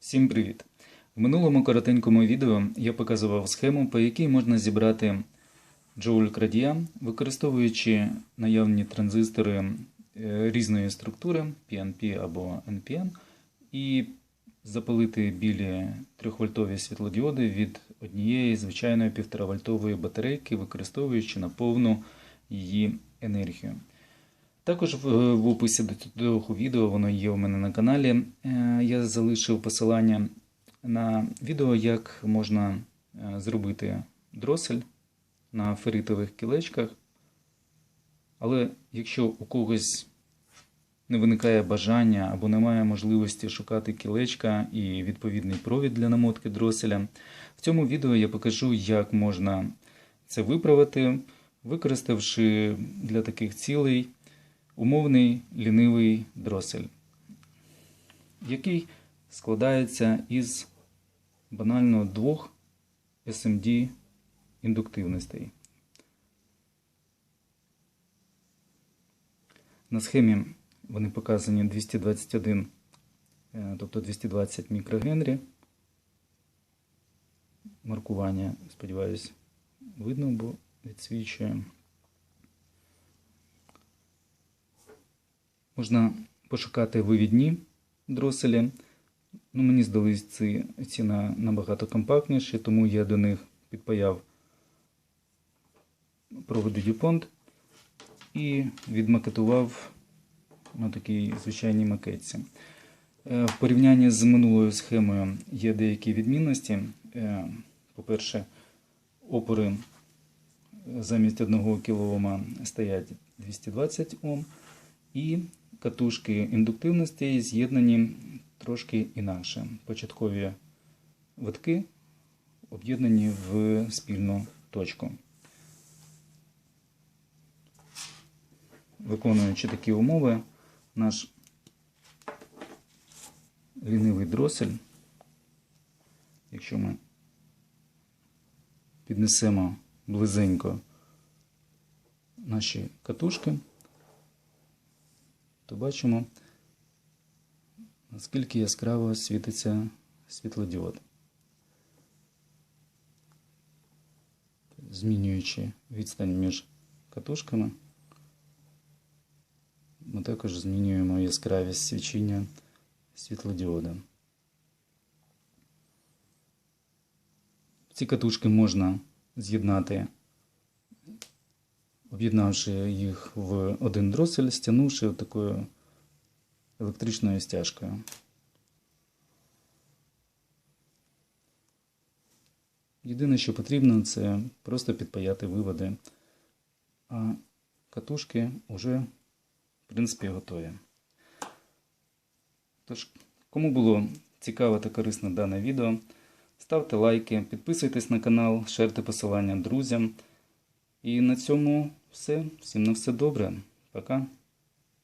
Всім привіт! В минулому коротенькому відео я показував схему, по якій можна зібрати джоуль крадія, використовуючи наявні транзистори е, різної структури PNP або NPN, і запалити білі 3-вольтові світлодіоди від однієї звичайної 1,5 вольтової батарейки, використовуючи наповну її енергію. Також в, описі до цього відео, воно є у мене на каналі. е, Я залишив посилання на відео, як можна е, зробити дросель на ферритових кілечках. Але якщо у когось не виникає бажання або немає можливості шукати кілечка і відповідний провід для намотки дроселя, в цьому відео я покажу, як можна це виправити, використавши для таких цілей умовний лінивий дросель, який складається із банально двох SMD індуктивностей. На схемі вони показані 221, е, тобто 220 мікрогенрі. Маркування, сподіваюсь, видно, бо відсвічує. Можна пошукати вивідні дроселі. Ну, мені здались ці, ці на, набагато компактніші, тому я до них підпаяв проводи Дюпонт і відмакетував на такій звичайній макетці. Е, В порівнянні з минулою схемою є деякі відмінності. Е, По-перше, опори замість 1 кОм стоять 220 Ом, і катушки індуктивності з'єднані трошки інакше. Початкові витки об'єднані в спільну точку. Виконуючи такі умови, наш лінивий дросель, якщо ми піднесемо близенько наші катушки, то бачимо, наскільки яскраво світиться світлодіод. Змінюючи відстань між катушками, ми також змінюємо яскравість свічення світлодіода. Ці катушки можна з'єднати, об'єднавши їх в один дросель, стягнувши такою електричною стяжкою. Єдине, що потрібно, це просто підпаяти виводи, а катушки вже, в принципі, готові. Тож, кому було цікаве та корисне дане відео, ставте лайки, підписуйтесь на канал, шерте посилання друзям. І на цьому все. Всім на все добре. Пока.